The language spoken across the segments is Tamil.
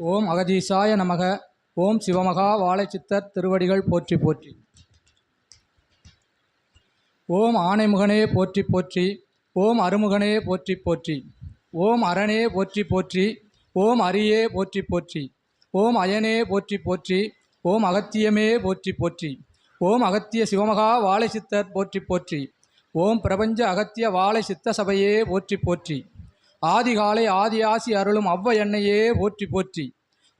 ஓம் அகதீசாய நமக. ஓம் சிவமகா வாழைச்சித்தர் திருவடிகள் போற்றி போற்றி. ஓம் ஆனைமுகனே போற்றி போற்றி. ஓம் அருமுகனே போற்றி போற்றி. ஓம் அரணே போற்றி போற்றி. ஓம் அரியே போற்றி போற்றி. ஓம் அயனே போற்றி போற்றி. ஓம் அகத்தியமே போற்றி போற்றி. ஓம் அகத்திய சிவமகா வாழைச்சித்தர் போற்றி போற்றி. ஓம் பிரபஞ்ச அகத்திய வாழை சித்த சபையே போற்றி போற்றி. ஆதிகாலை ஆதி ஆசி அருளும் அவ்வ எண்ணையே போற்றி போற்றி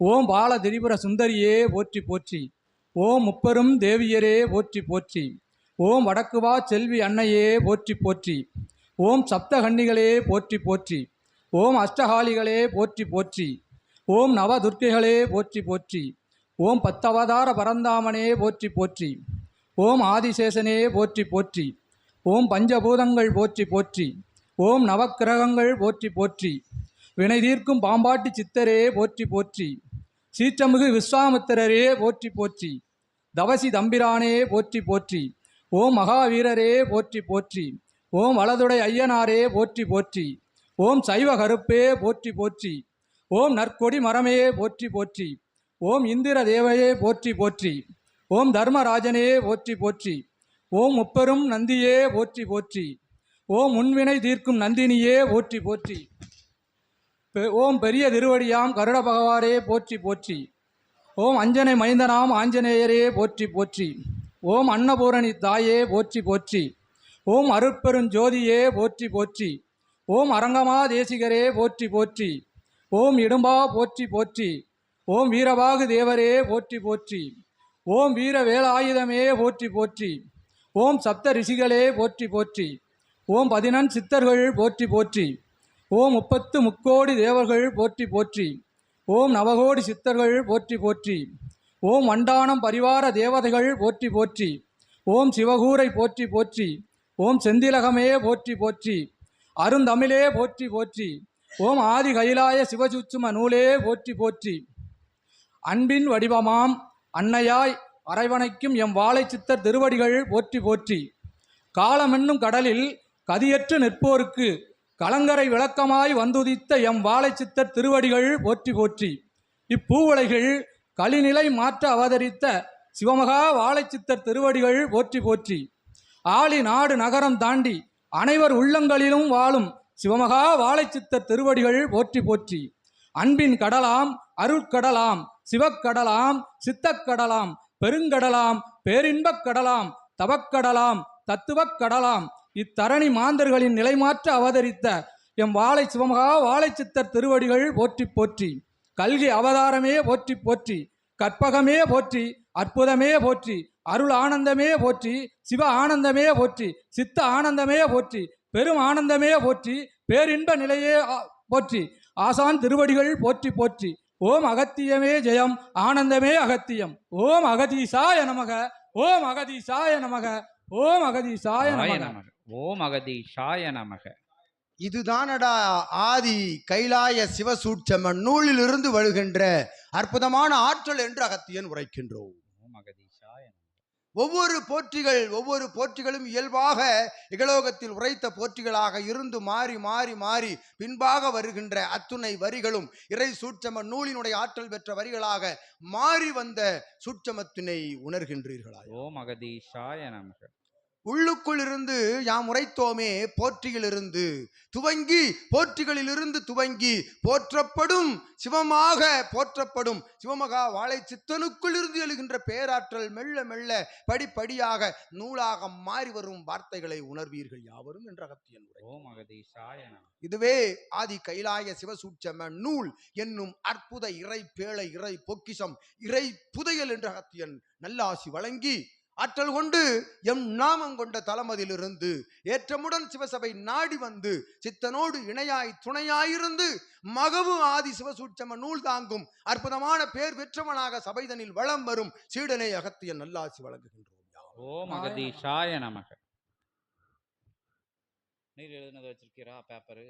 ஓம் பால திரிபுர சுந்தரியே போற்றி போற்றி ஓம் முப்பெரும் தேவியரே போற்றி போற்றி ஓம் வடக்குவா செல்வி அன்னையே போற்றி போற்றி ஓம் சப்தகன்னிகளே போற்றி போற்றி ஓம் அஷ்டகாளிகளே போற்றி போற்றி ஓம் நவதுர்க்கைகளே போற்றி போற்றி ஓம் பத்தவதார பரந்தாமனே போற்றி போற்றி ஓம் ஆதிசேஷனே போற்றி போற்றி ஓம் பஞ்சபூதங்கள் போற்றி போற்றி ஓம் நவக்கிரகங்கள் போற்றி போற்றி வினை தீர்க்கும் பாம்பாட்டி சித்தரே போற்றி போற்றி சீற்றமிகு விஸ்வாமித்திரரே போற்றி போற்றி தவசி தம்பிரானே போற்றி போற்றி ஓம் மகாவீரரே போற்றி போற்றி ஓம் வலதுடை ஐயனாரே போற்றி போற்றி ஓம் சைவ கருப்பே போற்றி போற்றி ஓம் நற்கொடி மரமே போற்றி போற்றி ஓம் இந்திர தேவையே போற்றி போற்றி ஓம் தர்மராஜனே போற்றி போற்றி ஓம் முப்பெரும் நந்தியே போற்றி போற்றி ஓம் முன்வினை தீர்க்கும் நந்தினியே போற்றி போற்றி பெ- ஓம் பெரிய திருவடியாம் கருட பகவாரே போற்றி போற்றி ஓம் அஞ்சனை மைந்தனாம் ஆஞ்சநேயரே போற்றி போற்றி ஓம் அன்னபூரணி தாயே போற்றி போற்றி ஓம் அருட்பெருஞ்சோதியே போற்றி போற்றி ஓம் அரங்கமா தேசிகரே போற்றி போற்றி ஓம் இடும்பா போற்றி போற்றி ஓம் வீரபாகு தேவரே போற்றி போற்றி ஓம் வீர வேலாயுதமே போற்றி போற்றி ஓம் சப்த ரிஷிகளே போற்றி போற்றி ஓம் பதினெண் சித்தர்கள் போற்றி போற்றி. ஓம் முப்பத்து முக்கோடி தேவர்கள் போற்றி போற்றி. ஓம் நவகோடி சித்தர்கள் போற்றி போற்றி. ஓம் வண்டானம் பரிவார தேவதைகள் போற்றி போற்றி. ஓம் சிவகூரை போற்றி போற்றி. ஓம் செந்திலகமே போற்றி போற்றி. அருந்தமிழே போற்றி போற்றி. ஓம் ஆதி கைலாய சிவசுச்சும நூலே போற்றி போற்றி. அன்பின் வடிவமாம் அன்னையாய் அரைவணைக்கும் எம் வாழை சித்தர் திருவடிகள் போற்றி போற்றி. காலமென்னும் கடலில் கதியற்று நிற்போருக்கு கலங்கரை விளக்கமாய் வந்துதித்த எம் வாழைச்சித்தர் திருவடிகள் போற்றி போற்றி. இப்பூவுலைகள் களிநிலை மாற்ற அவதரித்த சிவமகா வாழைச்சித்தர் திருவடிகள் போற்றி போற்றி. ஆளி நாடு நகரம் தாண்டி அனைவர் உள்ளங்களிலும் வாழும் சிவமகா வாழைச்சித்தர் திருவடிகள் போற்றி போற்றி. அன்பின் கடலாம் அருட்கடலாம் சிவக்கடலாம் சித்தக்கடலாம் பெருங்கடலாம் பேரின்பக் கடலாம் தவக்கடலாம் தத்துவக் கடலாம் இத்தரணி மாந்தர்களின் நிலைமாற்ற அவதரித்த எம் வாழை சிவமகா வாழைச்சித்தர் திருவடிகள் போற்றி போற்றி. கல்கி அவதாரமே போற்றி போற்றி. கற்பகமே போற்றி. அற்புதமே போற்றி. அருள் ஆனந்தமே போற்றி. சிவ ஆனந்தமே போற்றி. சித்த ஆனந்தமே போற்றி. பெரும் ஆனந்தமே போற்றி. பேரின்ப நிலையே போற்றி. ஆசான் திருவடிகள் போற்றி போற்றி. ஓம் அகத்தியமே ஜெயம். ஆனந்தமே அகத்தியம். ஓம் அகதீசாய நமக. ஓம் அகதீசாய நமக. ஓம் அகதீசாய நமக. ஓம் அகதீஷாய நமக. இதுதானடா ஆதி கைலாய சிவசூட்சம நூலிலிருந்து வருகின்ற அற்புதமான ஆற்றல் என்று அகத்தியன் உரைக்கின்றோம். ஒவ்வொரு போற்றிகள் ஒவ்வொரு போற்றிகளும் இயல்பாக இகலோகத்தில் உரைத்த போற்றிகளாக இருந்து மாறி மாறி மாறி பின்பாக வருகின்ற அத்துணை வரிகளும் இறை சூட்சம நூலினுடைய ஆற்றல் பெற்ற வரிகளாக மாறி வந்த சூட்சமத்தினை உணர்கின்றீர்களா ஓம் அகதீஷாய நமக. உள்ளுக்குள் இருந்து யாம் உரைத்தோமே போற்றியிலிருந்து. துவங்கி போற்றிகளிலிருந்து துவங்கி போற்றப்படும் சிவமாக போற்றப்படும் சிவமகா வாழை சித்தனுக்குள் இருந்து எழுகின்ற பேராற்றல் மெல்ல மெல்ல படிப்படியாக நூலாக மாறி வரும் வார்த்தைகளை உணர்வீர்கள் யாவரும் என்ற அகத்தியன் இதுவே ஆதி கைலாய சிவசூட்சம நூல் என்னும் அற்புத இறை பேழை இறை பொக்கிஷம் இறை புதையல் என்ற அகத்தியன் நல்லாசி வழங்கி ஆற்றல் கொண்டு எம் நாமம் கொண்ட தலமதிலிருந்து ஏற்றமுடன் சிவசபை நாடி வந்து சித்தனோடு இணையாய் துணையாயிருந்து மகவு ஆதி சிவசூட்சம நூல் தாங்கும் அற்புதமான பேர் பெற்றவனாக சபைதனில் வளம் வரும் சீடனை அகத்திய நல்லாசி வழங்குகின்றோம் ஓம் அகதீஷாய நமக. நீர் எழுதுனதை வச்சிருக்கிறா பேப்பரு